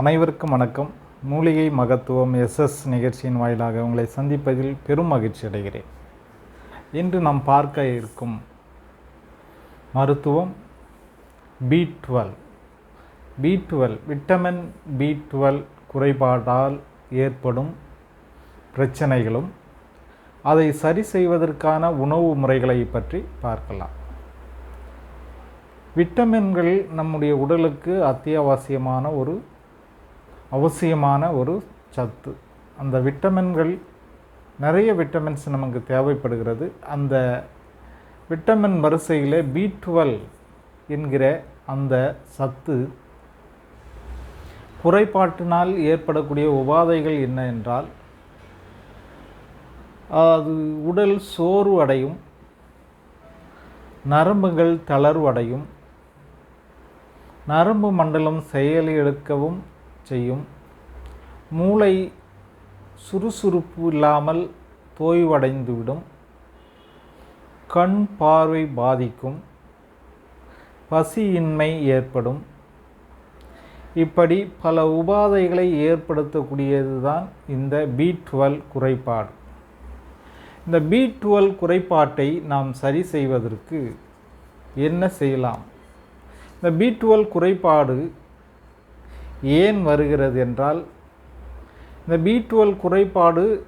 அனைவருக்கும் வணக்கம். மூலிகை மகத்துவம் எஸ்எஸ் நிகழ்ச்சியின் வாயிலாக உங்களை சந்திப்பதில் பெரும் மகிழ்ச்சி அடைகிறேன். இன்று நாம் பார்க்க இருக்கும் மருத்துவம் B twelve B twelve vitamin B twelve குறைபாடால் ஏற்படும் பிரச்சனைகளும் அதை சரி செய்வதற்கான உணவு முறைகளை பற்றி பார்க்கலாம். விட்டமின்கள் நம்முடைய உடலுக்கு அத்தியாவசியமான ஒரு அவசியமான ஒரு சத்து. அந்த விட்டமின்கள் நிறைய விட்டமின்ஸ் நமக்கு தேவைப்படுகிறது. அந்த விட்டமின் வரிசையில் பி டுவெல் என்கிற அந்த சத்து குறைபாட்டினால் ஏற்படக்கூடிய உபாதைகள் என்ன என்றால் அது உடல் சோர்வு அடையும் நரம்புகள் தளர்வடையும் நரம்பு மண்டலம் செயலிழக்கவும் செய்யும். மூளை சுறுசுறுப்பு இல்லாமல் தோய்வடைந்துவிடும். கண் பார்வை பாதிக்கும். பசியின்மை ஏற்படும். இப்படி பல உபாதைகளை ஏற்படுத்தக்கூடியது தான் இந்த பி டுவெல் குறைபாடு. இந்த பி டுவெல் குறைபாட்டை நாம் சரி செய்வதற்கு என்ன செய்யலாம்? இந்த பி டுவெல் குறைபாடு ஏன் வருகிறது என்றால் இந்த பி டுவெல் குறைபாடு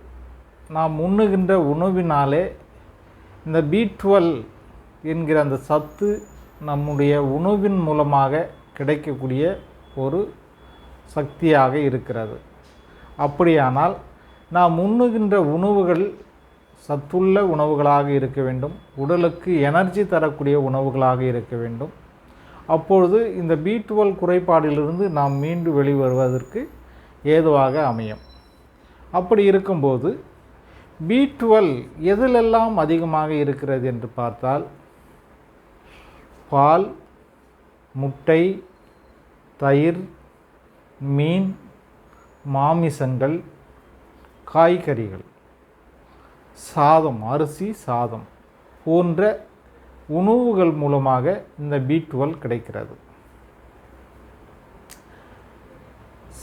நாம் உண்ணுகின்ற உணவினாலே இந்த பி டுவெல் என்கிற அந்த சத்து நம்முடைய உணவின் மூலமாக கிடைக்கக்கூடிய ஒரு சக்தியாக இருக்கிறது. அப்படியானால் நாம் உண்ணுகின்ற உணவுகள் சத்துள்ள உணவுகளாக இருக்க வேண்டும். உடலுக்கு எனர்ஜி தரக்கூடிய உணவுகளாக இருக்க வேண்டும். அப்பொழுது இந்த பி டுவெல் குறைபாடிலிருந்து நாம் மீண்டு வெளிவருவதற்கு ஏதுவாக அமையும். அப்படி இருக்கும்போது பி டுவெல் எதிலெல்லாம் அதிகமாக இருக்கிறது என்று பார்த்தால் பால் முட்டை தயிர் மீன் மாமிசங்கள் காய்கறிகள் சாதம் அரிசி சாதம் போன்ற உணவுகள் மூலமாக இந்த பி டுவெல் கிடைக்கிறது.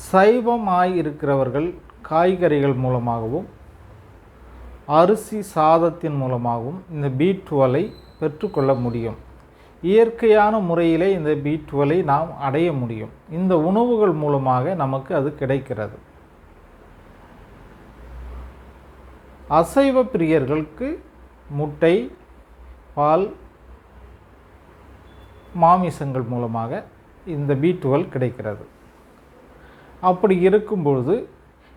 சைவமாய் இருக்கிறவர்கள் காய்கறிகள் மூலமாகவும் அரிசி சாதத்தின் மூலமாகவும் இந்த பி டுவெலை பெற்றுக்கொள்ள முடியும். இயற்கையான முறையிலே இந்த பி டுவெலை நாம் அடைய முடியும். இந்த உணவுகள் மூலமாக நமக்கு அது கிடைக்கிறது. அசைவ பிரியர்களுக்கு முட்டை பால் மாமிசங்கள் மூலமாக இந்த பி டுவெல் கிடைக்கிறது. அப்படி இருக்கும்பொழுது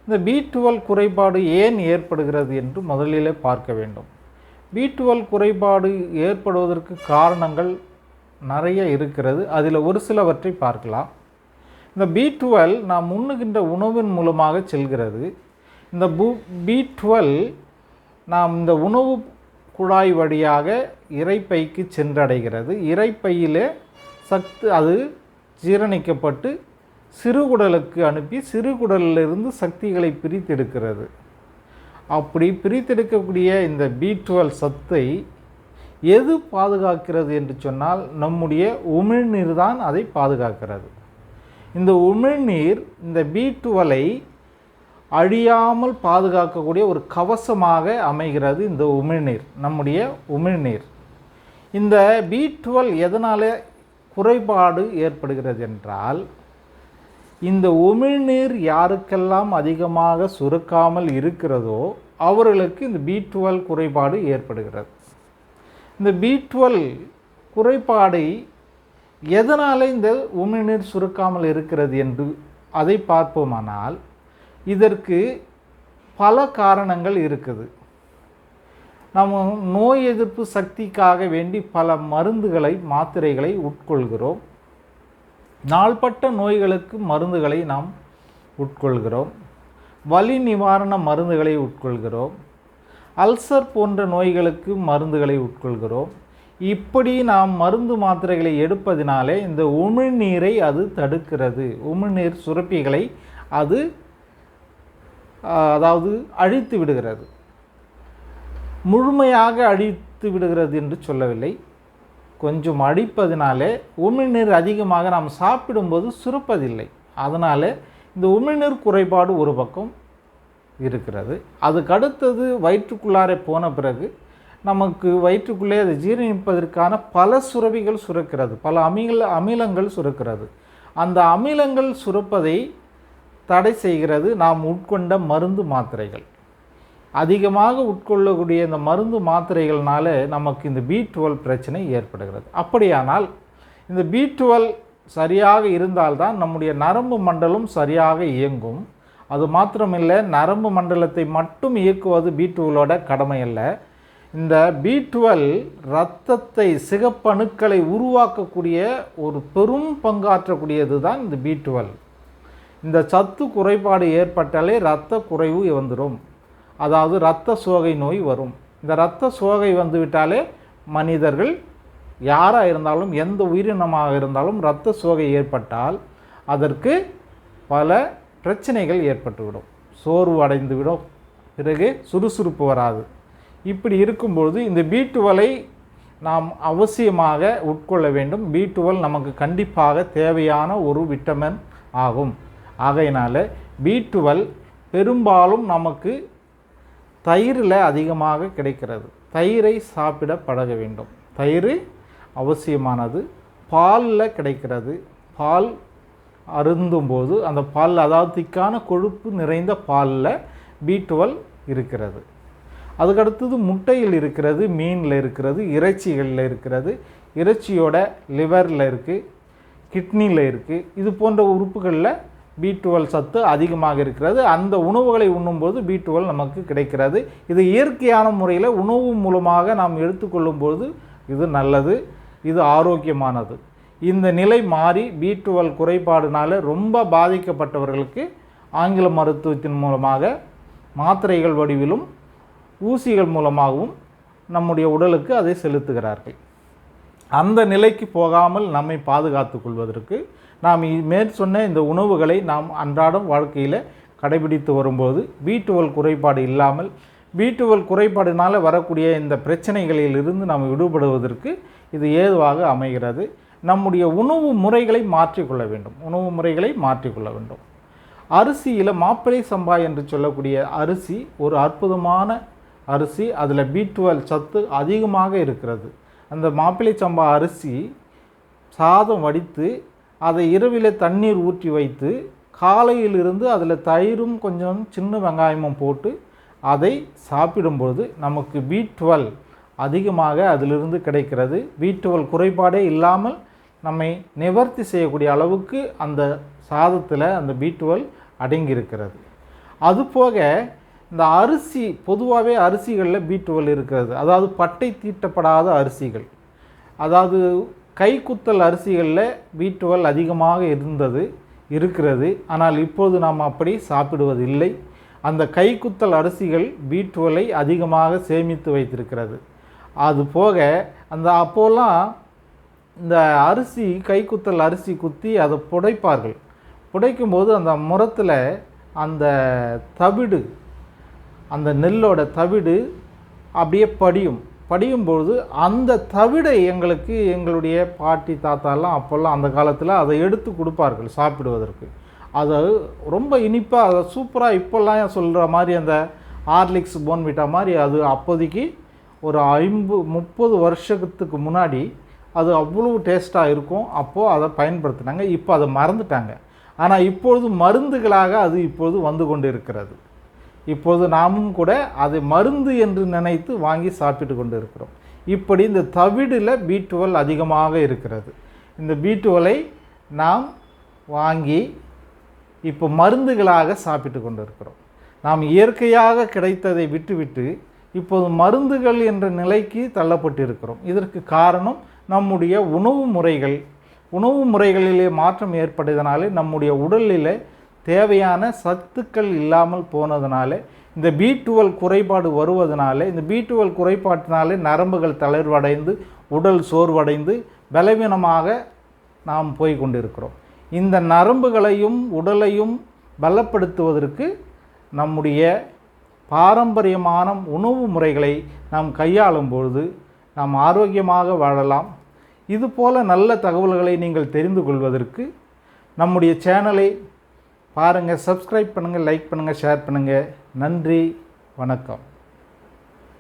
இந்த பி டுவெல் குறைபாடு ஏன் ஏற்படுகிறது என்று முதலிலே பார்க்க வேண்டும். பி டுவெல் குறைபாடு ஏற்படுவதற்கு காரணங்கள் நிறைய இருக்கிறது. அதில் ஒரு சிலவற்றை பார்க்கலாம். இந்த பி டுவெல் நாம் உண்ணுகின்ற உணவின் மூலமாக செல்கிறது. இந்த பு பி டுவெல் நாம் இந்த உணவு குழாய் வழியாக இறைப்பைக்கு சென்றடைகிறது. இறைப்பையிலே சத்து அது ஜீரணிக்கப்பட்டு சிறுகுடலுக்கு அனுப்பி சிறுகுடலிலிருந்து சக்திகளை பிரித்தெடுக்கிறது. அப்படி பிரித்தெடுக்கக்கூடிய இந்த பி டுவெல் சத்தை எது பாதுகாக்கிறது என்று சொன்னால் நம்முடைய உமிழ்நீர் தான் அதை பாதுகாக்கிறது. இந்த உமிழ்நீர் இந்த பி டுவலை அழியாமல் பாதுகாக்கக்கூடிய ஒரு கவசமாக அமைகிறது இந்த உமிழ்நீர் நம்முடைய உமிழ்நீர். இந்த பி டுவெல் எதனால் குறைபாடு ஏற்படுகிறது என்றால் இந்த உமிழ்நீர் யாருக்கெல்லாம் அதிகமாக சுருக்காமல் இருக்கிறதோ அவர்களுக்கு இந்த பி டுவெல் குறைபாடு ஏற்படுகிறது. இந்த பி டுவெல் குறைபாடை எதனால் இந்த உமிழ்நீர் சுருக்காமல் இருக்கிறது என்று அதை பார்ப்போமானால் இதற்கு பல காரணங்கள் இருக்குது. நம்ம நோய் எதிர்ப்பு சக்திக்காக வேண்டி பல மருந்துகளை மாத்திரைகளை உட்கொள்கிறோம். நாள்பட்ட நோய்களுக்கு மருந்துகளை நாம் உட்கொள்கிறோம். வலி நிவாரண மருந்துகளை உட்கொள்கிறோம். அல்சர் போன்ற நோய்களுக்கு மருந்துகளை உட்கொள்கிறோம். இப்படி நாம் மருந்து மாத்திரைகளை எடுப்பதினாலே இந்த உமிழ்நீரை அது தடுக்கிறது. உமிழ்நீர் சுரப்பிகளை அது அதாவது அழித்து விடுகிறது. முழுமையாக அழித்து விடுகிறது என்று சொல்லவில்லை. கொஞ்சம் அடிப்பதினாலே உமிழ்நீர் அதிகமாக நாம் சாப்பிடும்போது சுரப்பதில்லை. அதனால் இந்த உமிழ்நீர் குறைபாடு ஒரு பக்கம் இருக்கிறது. அதுக்கு அடுத்தது வயிற்றுக்குள்ளாரே போன பிறகு நமக்கு வயிற்றுக்குள்ளே அதை ஜீரணிப்பதற்கான பல சுரவிகள் சுரக்கிறது. பல அமில அமிலங்கள் சுரக்கிறது. அந்த அமிலங்கள் சுரப்பதை தடை செய்கிறது நாம் உட்கொண்ட மருந்து மாத்திரைகள். அதிகமாக உட்கொள்ளக்கூடிய இந்த மருந்து மாத்திரைகள்னால நமக்கு இந்த பி டுவெல் பிரச்சனை ஏற்படுகிறது. அப்படியானால் இந்த பி டுவெல் சரியாக இருந்தால்தான் நம்முடைய நரம்பு மண்டலம் சரியாக இயங்கும். அது மாத்திரமில்லை நரம்பு மண்டலத்தை மட்டும் இயக்குவது பி டுவெலோட கடமை அல்ல. இந்த பி டுவெல் இரத்தத்தை சிகப்பணுக்களை உருவாக்கக்கூடிய ஒரு பெரும் பங்காற்றக்கூடியது தான் இந்த பி டுவெல் இந்த சத்து குறைபாடு ஏற்பட்டாலே இரத்த குறைவு வந்துடும் அதாவது இரத்த சோகை நோய் வரும். இந்த இரத்த சோகை வந்துவிட்டாலே மனிதர்கள் யாராக இருந்தாலும் எந்த உயிரினமாக இருந்தாலும் இரத்த சோகை ஏற்பட்டால் அதற்கு பல பிரச்சனைகள் ஏற்பட்டுவிடும். சோர்வு அடைந்துவிடும். பிறகு சுறுசுறுப்பு வராது. இப்படி இருக்கும்பொழுது இந்த பீட்டுவலை நாம் அவசியமாக உட்கொள்ள வேண்டும். பீட்டுவல் நமக்கு கண்டிப்பாக தேவையான ஒரு விட்டமின் ஆகும். ஆகையினால் பி டுவெல் பெரும்பாலும் நமக்கு தயிரில் அதிகமாக கிடைக்கிறது. தயிரை சாப்பிட பழக வேண்டும். தயிர் அவசியமானது. பாலில் கிடைக்கிறது. பால் அருந்தும்போது அந்த பால் அதாவது திக்கான கொழுப்பு நிறைந்த பாலில் பி டுவெல் இருக்கிறது. அதுக்கடுத்தது முட்டையில் இருக்கிறது மீனில் இருக்கிறது இறைச்சிகளில் இருக்கிறது. இறைச்சியோட லிவரில் இருக்குது கிட்னியில் இருக்குது. இது போன்ற உறுப்புகளில் பி டுவெல் சத்து அதிகமாக இருக்கிறது. அந்த உணவுகளை உண்ணும்போது பி டுவெல் நமக்கு கிடைக்கிறது. இது இயற்கையான முறையில் உணவு மூலமாக நாம் எடுத்துக்கொள்ளும்போது இது நல்லது இது ஆரோக்கியமானது. இந்த நிலை மாறி பி டுவெல் குறைபாடுனால ரொம்ப பாதிக்கப்பட்டவர்களுக்கு ஆங்கில மருத்துவத்தின் மூலமாக மாத்திரைகள் வடிவிலும் ஊசிகள் மூலமாகவும் நம்முடைய உடலுக்கு அதை செலுத்துகிறார்கள். அந்த நிலைக்கு போகாமல் நம்மை பாதுகாத்து கொள்வதற்கு நாம் மேற் சொன்ன இந்த உணவுகளை நாம் அன்றாடம் வாழ்க்கையில் கடைபிடித்து வரும்போது பி டுவெல் குறைபாடு இல்லாமல் பி டுவெல் குறைபாடினால் வரக்கூடிய இந்த பிரச்சனைகளிலிருந்து நாம் விடுபடுவதற்கு இது ஏதுவாக அமைகிறது. நம்முடைய உணவு முறைகளை மாற்றிக்கொள்ள வேண்டும். உணவு முறைகளை மாற்றிக்கொள்ள வேண்டும். அரிசியில் மாப்பிள்ளை சம்பா என்று சொல்லக்கூடிய அரிசி ஒரு அற்புதமான அரிசி அதில் பி டுவெல் சத்து அதிகமாக இருக்கிறது. அந்த மாப்பிள்ளை சம்பா அரிசி சாதம் வடித்து அதை இரவில் தண்ணீர் ஊற்றி வைத்து காலையிலிருந்து அதில் தயிரும் கொஞ்சம் சின்ன வெங்காயமும் போட்டு அதை சாப்பிடும்போது நமக்கு பி டுவெல் அதிகமாக அதிலிருந்து கிடைக்கிறது. பி டுவெல் குறைபாடே இல்லாமல் நம்மை நிவர்த்தி செய்யக்கூடிய அளவுக்கு அந்த சாதத்தில் அந்த பி டுவெல் அடங்கியிருக்கிறது. அதுபோக இந்த அரிசி பொதுவாகவே அரிசிகளில் பி டுவெல் இருக்கிறது. அதாவது பட்டை தீட்டப்படாத அரிசிகள். அதாவது கைக்குத்தல் அரிசிகளில் பி டுவெல் அதிகமாக இருந்தது இருக்கிறது. ஆனால் இப்போது நாம் அப்படி சாப்பிடுவதில்லை. அந்த கைக்குத்தல் அரிசிகள் பி டுவெலை அதிகமாக சேமித்து வைத்திருக்கிறது. அது போக அந்த அப்போல்லாம் இந்த அரிசி கைக்குத்தல் அரிசி குத்தி அதை புடைப்பார்கள். புடைக்கும்போது அந்த முரத்தில் அந்த தவிடு அந்த நெல்லோட தவிடு அப்படியே படியும். படியும்பொழுது அந்த தவிடை எங்களுக்கு எங்களுடைய பாட்டி தாத்தாலாம் அப்போல்லாம் அந்த காலத்தில் அதை எடுத்து கொடுப்பார்கள் சாப்பிடுவதற்கு. அது ரொம்ப இனிப்பாக அதை சூப்பராக இப்போல்லாம் சொல்கிற மாதிரி அந்த ஹார்லிக்ஸ் போன்விட்டா மாதிரி அது அப்போதைக்கு ஒரு ஐம்பது முப்பது வருஷத்துக்கு முன்னாடி அது அவ்வளவு டேஸ்ட்டாக இருக்கும். அப்போது அதை பயன்படுத்தினாங்க. இப்போ அதை மறந்துட்டாங்க. ஆனால் இப்பொழுது மருந்துகளாக அது இப்பொழுது வந்து கொண்டு இருக்கிறது இப்போது நாமும் கூட அது மருந்து என்று நினைத்து வாங்கி சாப்பிட்டு கொண்டு இருக்கிறோம் இப்படி இந்த தவிடில் பி டுவெல் அதிகமாக இருக்கிறது. இந்த பி டுவெலை நாம் வாங்கி இப்போ மருந்துகளாக சாப்பிட்டு கொண்டு இருக்கிறோம் நாம் இயற்கையாக கிடைத்ததை விட்டுவிட்டு இப்போது மருந்துகள் என்ற நிலைக்கு தள்ளப்பட்டு இருக்கிறோம் இதற்கு காரணம் நம்முடைய உணவு முறைகள். உணவு முறைகளிலே மாற்றம் ஏற்பட்டதனாலே நம்முடைய உடலில் தேவையான சத்துக்கள் இல்லாமல் போனதுனால இந்த பி டுவெல் குறைபாடு வருவதனால இந்த பி டுவெல் குறைபாட்டினாலே நரம்புகள் தளர்வடைந்து உடல் சோர்வடைந்து பலவீனமாக நாம் போய் கொண்டிருக்கிறோம். இந்த நரம்புகளையும் உடலையும் பலப்படுத்துவதற்கு நம்முடைய பாரம்பரியமான உணவு முறைகளை நாம் கையாளும் பொழுது நாம் ஆரோக்கியமாக வாழலாம். இதுபோல நல்ல தகவல்களை நீங்கள் தெரிந்து கொள்வதற்கு நம்முடைய சேனலை பாருங்கள் சப்ஸ்கிரைப் பண்ணுங்கள் லைக் பண்ணுங்கள் ஷேர் பண்ணுங்கள் நன்றி வணக்கம்.